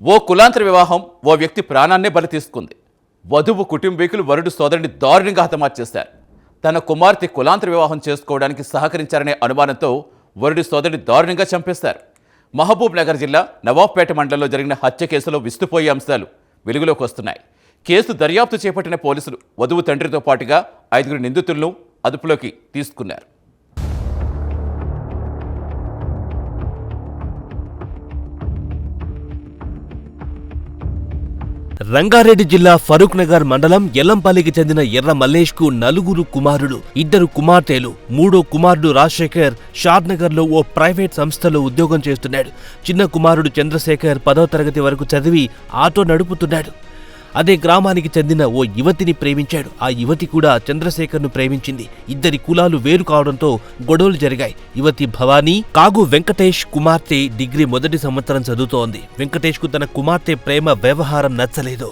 ఓ కులాంతర వివాహం ఓ వ్యక్తి ప్రాణాన్నే బలి తీసుకుంది. వధువు కుటుంబీకులు వరుడు సోదరుని దారుణంగా హతమార్చేశారు తన కుమార్తె కులాంతర వివాహం చేసుకోవడానికి సహకరించారనే అనుమానంతో వరుడి సోదరుని దారుణంగా చంపేశారు. మహబూబ్ నగర్ జిల్లా నవాబ్పేట మండలంలో జరిగిన హత్య కేసులో విస్తుపోయే అంశాలు వెలుగులోకి వస్తున్నాయి. కేసు దర్యాప్తు చేపట్టిన పోలీసులు వధువు తండ్రితో పాటుగా ఐదుగురు నిందితులను అదుపులోకి తీసుకున్నారు. రంగారెడ్డి జిల్లా ఫరూక్ నగర్ మండలం ఎల్లంపల్లికి చెందిన ఎర్ర మల్లేష్కు నలుగురు కుమారులు ఇద్దరు కుమార్తెలు మూడో కుమారుడు రాజశేఖర్ షాద్నగర్లో ఓ ప్రైవేట్ సంస్థలో ఉద్యోగం చేస్తున్నాడు. చిన్న కుమారుడు చంద్రశేఖర్ పదో తరగతి వరకు చదివి ఆటో నడుపుతున్నాడు. అదే గ్రామానికి చెందిన ఓ యువతిని ప్రేమించాడు. ఆ యువతి కూడా చంద్రశేఖర్ను ప్రేమించింది. ఇద్దరి కులాలు వేరు కావడంతో గొడవలు జరిగాయి. యువతి భవానీ కాగు వెంకటేష్ కుమార్తె డిగ్రీ మొదటి సంవత్సరం చదువుతోంది. వెంకటేష్కు తన కుమార్తె ప్రేమ వ్యవహారం నచ్చలేదు.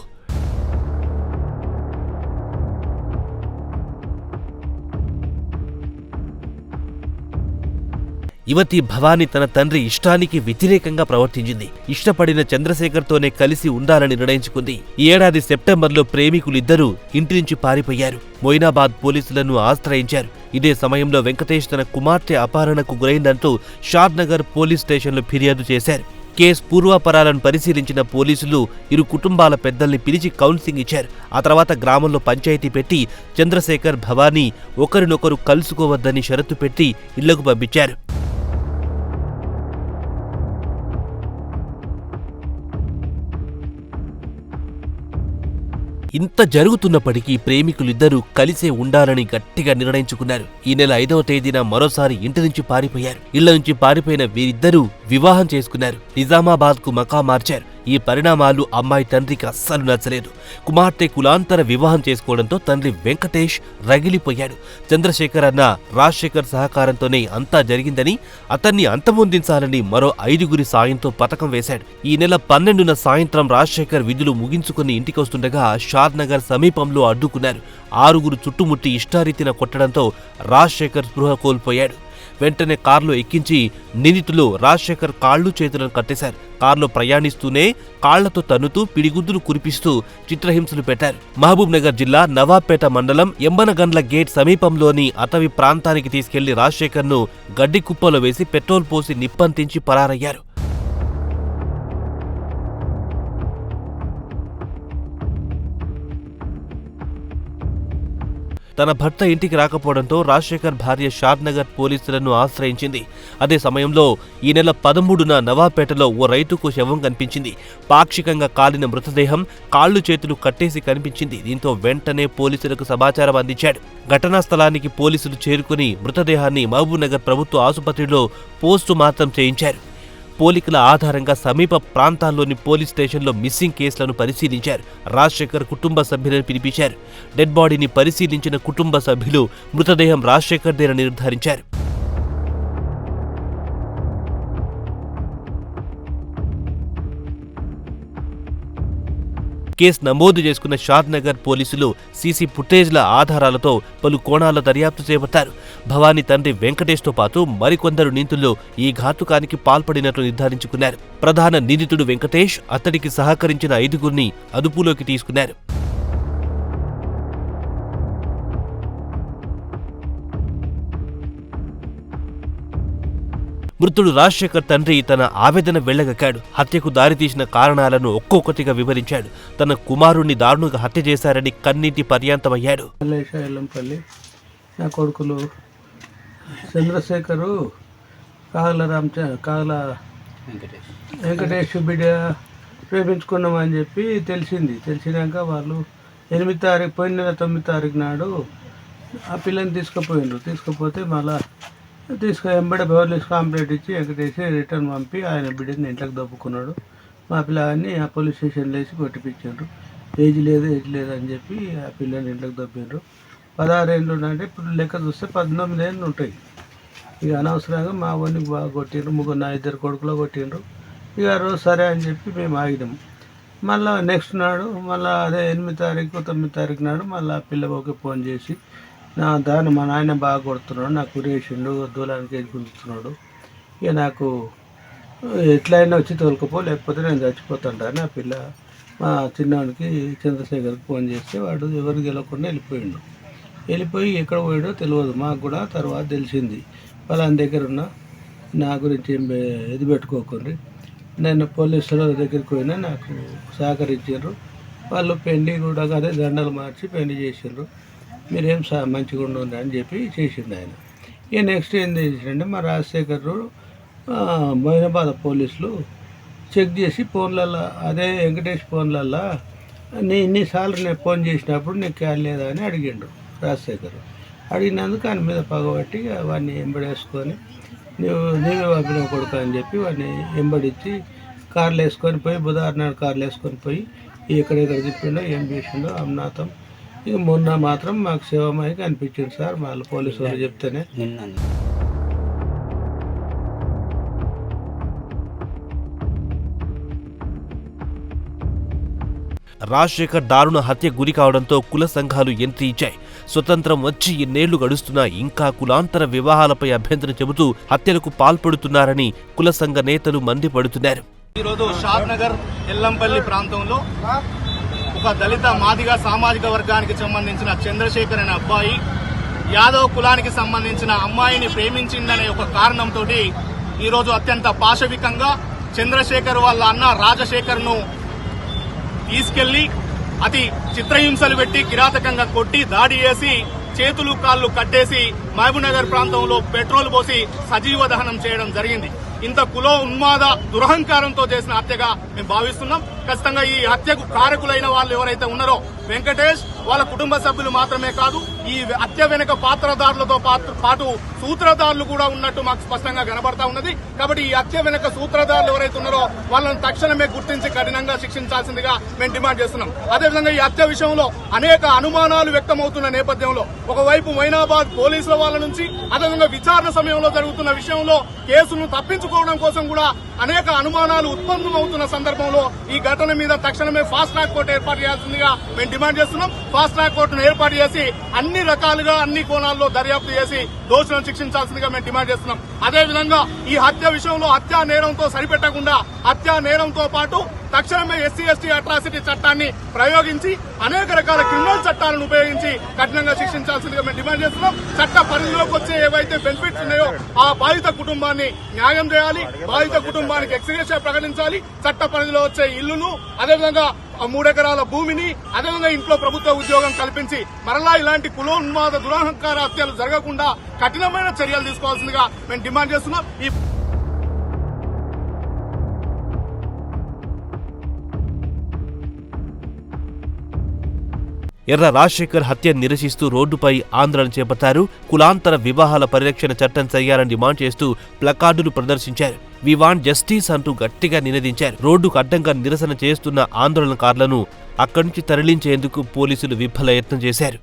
యువతి భవాని తన తండ్రి ఇష్టానికి వ్యతిరేకంగా ప్రవర్తించింది. ఇష్టపడిన చంద్రశేఖర్తోనే కలిసి ఉండాలని నిర్ణయించుకుంది. ఈ ఏడాది సెప్టెంబర్లో ప్రేమికులిద్దరూ ఇంటి నుంచి పారిపోయారు. మొయినాబాద్ పోలీసులను ఆశ్రయించారు. ఇదే సమయంలో వెంకటేష్ తన కుమార్తె అపహరణకు గురైందంటూ షాద్నగర్ పోలీస్ స్టేషన్లో ఫిర్యాదు చేశారు. కేసు పూర్వాపరాలను పరిశీలించిన పోలీసులు ఇరు కుటుంబాల పెద్దల్ని పిలిచి కౌన్సిలింగ్ ఇచ్చారు. ఆ తర్వాత గ్రామంలో పంచాయతీ పెట్టి చంద్రశేఖర్ భవానీ ఒకరినొకరు కలుసుకోవద్దని షరతు పెట్టి ఇళ్ళకు పంపించారు. ఇంత జరుగుతున్నప్పటికీ ప్రేమికులిద్దరూ కలిసే ఉండాలని గట్టిగా నిర్ణయించుకున్నారు. ఈ నెల ఐదవ తేదీన మరోసారి ఇంటి నుంచి పారిపోయారు. ఇళ్ళ నుంచి పారిపోయిన వీరిద్దరూ వివాహం చేసుకున్నారు. నిజామాబాద్కు మకా మార్చారు. ఈ పరిణామాలు అమ్మాయి తండ్రికి అస్సలు నచ్చలేదు. కుమార్తె కులాంతర వివాహం చేసుకోవడంతో తండ్రి వెంకటేష్ రగిలిపోయాడు. చంద్రశేఖర్ అన్న రాజశేఖర్ సహకారంతోనే అంతా జరిగిందని అతన్ని అంతమొందించాలని మరో ఐదుగురి సాయంతో పథకం వేశాడు. ఈ నెల పన్నెండున సాయంత్రం రాజశేఖర్ విధులు ముగించుకుని ఇంటికొస్తుండగా షార్నగర్ సమీపంలో అడ్డుకున్నారు. ఆరుగురు చుట్టుముట్టి ఇష్టారీతిన కొట్టడంతో రాజశేఖర్ స్పృహ కోల్పోయాడు. వెంటనే కారులో ఎక్కించి నిందితులు రాజశేఖర్ కాళ్ళు చేతులను కట్టేశారు. కారులో ప్రయాణిస్తూనే కాళ్ళతో తన్నుతూ పిడిగుద్దులు కురిపిస్తూ చిత్రహింసలు పెట్టారు. మహబూబ్ నగర్ జిల్లా నవాబ్పేట మండలం ఎంబనగండ్ల గేట్ సమీపంలోని అటవీ ప్రాంతానికి తీసుకెళ్ళి రాజశేఖర్ను గడ్డి కుప్పలో వేసి పెట్రోల్ పోసి నిప్పంతించి పరారయ్యారు. తన భర్త ఇంటికి రాకపోవడంతో రాజశేఖర్ భార్య షాద్నగర్ పోలీసులను ఆశ్రయించింది. అదే సమయంలో ఈ నెల పదమూడున నవాపేటలో ఓ రైతుకు శవం కనిపించింది. పాక్షికంగా కాలిన మృతదేహం కాళ్ళు చేతులు కట్టేసి కనిపించింది. దీంతో వెంటనే పోలీసులకు సమాచారం అందించాడు. ఘటనా స్థలానికి పోలీసులు చేరుకుని మృతదేహాన్ని మహబూబ్నగర్ ప్రభుత్వ ఆసుపత్రిలో పోస్టు మార్టం చేయించారు. పోలికల ఆధారంగా సమీప ప్రాంతాల్లోని పోలీస్ స్టేషన్లో మిస్సింగ్ కేసులను పరిశీలించారు. రాజశేఖర్ కుటుంబ సభ్యులను పిలిపించారు. డెడ్ బాడీని పరిశీలించిన కుటుంబ సభ్యులు మృతదేహం రాజశేఖర్దేనని నిర్ధారించారు. కేసు నమోదు చేసుకున్న షాద్నగర్ పోలీసులు సీసీ ఫుటేజ్ల ఆధారాలతో పలు కోణాల దర్యాప్తు చేపట్టారు. భవానీ తండ్రి వెంకటేష్తో పాటు మరికొందరు నిందితులు ఈ ఘాతుకానికి పాల్పడినట్లు నిర్ధారించుకున్నారు. ప్రధాన నిందితుడు వెంకటేష్ అతడికి సహకరించిన ఐదుగురిని అదుపులోకి తీసుకున్నారు. మృతుడు రాజశేఖర్ తండ్రి తన ఆవేదన వెళ్ళగక్కాడు. హత్యకు దారితీసిన కారణాలను ఒక్కొక్కటిగా వివరించాడు. తన కుమారుణ్ణి దారుణంగా హత్య చేశారని కన్నీటి పర్యాంతమయ్యాడు. నా కొడుకులు చంద్రశేఖరు కాగల రామచ కాగల వెంకటేష్. బిడ్డ ప్రేమించుకున్నామని చెప్పి తెలిసింది. తెలిసినాక వాళ్ళు ఎనిమిది తారీఖు పోయిన నెల తొమ్మిది తారీఖు నాడు ఆ పిల్లని తీసుకుపోయిండ్రు. తీసుకుపోతే మళ్ళా తీసుకు ఎంబడే బెవర్లీస్ కంప్లైంట్ ఇచ్చి ఎక్కడేసి రిటర్న్ పంపి ఆయన బిడ్డని ఇంట్లోకి దప్పుకున్నాడు మా పిల్లని ఆ పోలీస్ స్టేషన్లో వేసి కొట్టిపించారు ఏజ్ లేదు ఏజ్ లేదు అని చెప్పి ఆ పిల్లని ఇంట్లోకి దప్పారు పదహారు ఏళ్ళు అంటే ఇప్పుడు లెక్క చూస్తే పద్దెనిమిది ఏళ్ళు ఉంటాయి. ఇక అనవసరంగా మా వాడిని బాగా కొట్టిండ్రు ముగ్గురు నా ఇద్దరు కొడుకులో కొట్టిండ్రు. ఇక రోజు సరే అని చెప్పి మేము ఆగినాము మళ్ళీ నెక్స్ట్ నాడు మళ్ళీ అదే ఎనిమిది తారీఖు తొమ్మిది తారీఖు నాడు మళ్ళీ ఆ పిల్లకి ఫోన్ చేసి నా దాన్ని మా నాయన బాగా కొడుతున్నాడు. నాకు కురేసిండు దూలానికి ఎదుగుతున్నాడు ఇక నాకు ఎట్లయినా వచ్చి తోలుకపో లేకపోతే నేను చచ్చిపోతాను నా పిల్ల మా చిన్నవాడికి చంద్రశేఖర్కి ఫోన్ చేస్తే వాడు ఎవరు గెలవకుండా వెళ్ళిపోయిండు. వెళ్ళిపోయి ఎక్కడ పోయాడో తెలియదు. మాకు కూడా తర్వాత తెలిసింది. వాళ్ళని దగ్గర ఉన్న నా గురించి ఏం ఇది పెట్టుకోకండి. నేను పోలీసుల దగ్గరికి పోయినా నాకు సహకరించారు. వాళ్ళు పెళ్ళి కూడా అదే దండలు మార్చి పెళ్ళి చేసిండ్రు. మీరేం సా మంచిగా ఉండండి అని చెప్పి చేసిండు ఆయన. ఇక నెక్స్ట్ ఏం చేసిండే మా రాజశేఖర్ మైనాబాద్ పోలీసులు చెక్ చేసి ఫోన్లల్లో అదే వెంకటేష్ ఫోన్లల్లో నీ ఇన్నిసార్లు నేను ఫోన్ చేసినప్పుడు నీకు క్యాల్ లేదా అని అడిగిండు రాజశేఖర్ అడిగినందుకు ఆయన మీద పగబట్టి వాడిని ఎంబడేసుకొని నువ్వు నీవే పంపిన కొడుకు అని చెప్పి వాడిని ఎంబడించి కార్లు వేసుకొని పోయి బుధవారం నాడు కార్లు వేసుకొని పోయి ఎక్కడెక్కడ తిప్పిండో ఏం చేసిండో అమ్నాథం ఇక మొన్న మాత్రం మాకు శివమాయికి అనిపించింది సార్ వాళ్ళ పోలీసు వాళ్ళు చెప్తేనే. రాజశేఖర్ దారుణ హత్య గురి కావడంతో కుల సంఘాలు ఎంట్రీ ఇచ్చాయి. స్వతంత్రం వచ్చి ఎన్నేళ్ళు గడుస్తున్నా ఇంకా కులాంతర వివాహాలపై అభ్యంతరం చెబుతూ హత్యలకు పాల్పడుతున్నారని కుల సంఘ నేతలు మండిపడుతున్నారు. ఈరోజు షాద్ నగర్ ఎల్లంపల్లి ప్రాంతంలో ఒక దళిత మాదిగ సామాజిక వర్గానికి సంబంధించిన చంద్రశేఖర్ అనే అబ్బాయి యాదవ్ కులానికి సంబంధించిన అమ్మాయిని ప్రేమించిందనే ఒక కారణంతో ఈరోజు అత్యంత పాశవికంగా చంద్రశేఖర్ వాళ్ళ అన్న రాజశేఖర్ను తీసుకెళ్ళి అతి చిత్రహింసలు పెట్టి కిరాతకంగా కొట్టి దాడి చేసి చేతులు కాళ్ళు కట్టేసి మహబూబ్నగర్ ప్రాంతంలో పెట్రోల్ పోసి సజీవ దహనం చేయడం జరిగింది. ఇంత కులో ఉన్మాద దురహంకారంతో చేసిన హత్యగా మేము భావిస్తున్నాం. ఖచ్చితంగా ఈ హత్యకు కారకులైన వాళ్ళు ఎవరైతే ఉన్నారో వెంకటేష్ వాళ్ళ కుటుంబ సభ్యులు మాత్రమే కాదు ఈ హత్య వెనుక పాత్రదారులతో పాటు సూత్రధారులు కూడా ఉన్నట్టు మాకు స్పష్టంగా కనబడతా ఉన్నది. కాబట్టి ఈ హత్య వెనుక సూత్రధారులు ఎవరైతే ఉన్నారో వాళ్ళని తక్షణమే గుర్తించి కఠినంగా శిక్షించాల్సిందిగా మేము డిమాండ్ చేస్తున్నాం. అదేవిధంగా ఈ హత్య విషయంలో అనేక అనుమానాలు వ్యక్తమవుతున్న నేపథ్యంలో ఒకవైపు మైనాబాద్ పోలీసుల వాళ్ళ నుంచి అదేవిధంగా విచారణ సమయంలో జరుగుతున్న విషయంలో కేసును తప్పించుకోవడం కోసం కూడా అనేక అనుమానాలు ఉత్పన్నమవుతున్న సందర్భంలో ఈ ఘటన మీద తక్షణమే ఫాస్ట్ ట్రాక్ కోర్టు ఏర్పాటు చేయాల్సిందిగా మేము డిమాండ్ చేస్తున్నాం. ఫాస్ట్ ట్రాక్ కోర్టును ఏర్పాటు చేసి అన్ని రకాలుగా అన్ని కోణాల్లో దర్యాప్తు చేసి దోషులను శిక్షించాల్సిందిగా మేము డిమాండ్ చేస్తున్నాం. అదేవిధంగా ఈ హత్య విషయంలో హత్యా నేరంతో సరిపెట్టకుండా హత్యా నేరంతో పాటు తక్షణమే ఎస్సీ ఎస్టీ అట్రాసిటీ చట్టాన్ని ప్రయోగించి అనేక రకాల క్రిమినల్ చట్టాలను ఉపయోగించి కఠినంగా శిక్షించాల్సిందిగా మేము డిమాండ్ చేస్తున్నాం. చట్ట పరిధిలోకి వచ్చే ఏవైతే బెనిఫిట్స్ ఉన్నాయో ఆ బాధిత కుటుంబాన్ని న్యాయం చేయాలి బాధిత కుటుంబానికి ఎక్స్గ్రేషియా ప్రకటించాలి చట్ట పరిధిలో వచ్చే ఇల్లును అదేవిధంగా ఆ మూడెకరాల భూమిని అదేవిధంగా ఇంట్లో ప్రభుత్వ ఉద్యోగం కల్పించి మరలా ఇలాంటి కులోన్మాద దురహంకార హత్యలు జరగకుండా కఠినమైన చర్యలు తీసుకోవాల్సిందిగా మేము డిమాండ్ చేస్తున్నాం. ఈ ఎర్ర రాజశేఖర్ హత్య నిరసిస్తూ రోడ్డుపై ఆందోళన చేపట్టారు. కులాంతర వివాహాల పరిరక్షణ చట్టం చేయాలని డిమాండ్ చేస్తూ ప్లకార్డులు ప్రదర్శించారు. వి వాంట్ జస్టిస్ అంటూ గట్టిగా నినదించారు. రోడ్డుకు అడ్డంగా నిరసన చేస్తున్న ఆందోళనకారులను అక్కడి నుంచి తరలించేందుకు పోలీసులు విఫల యత్నం చేశారు.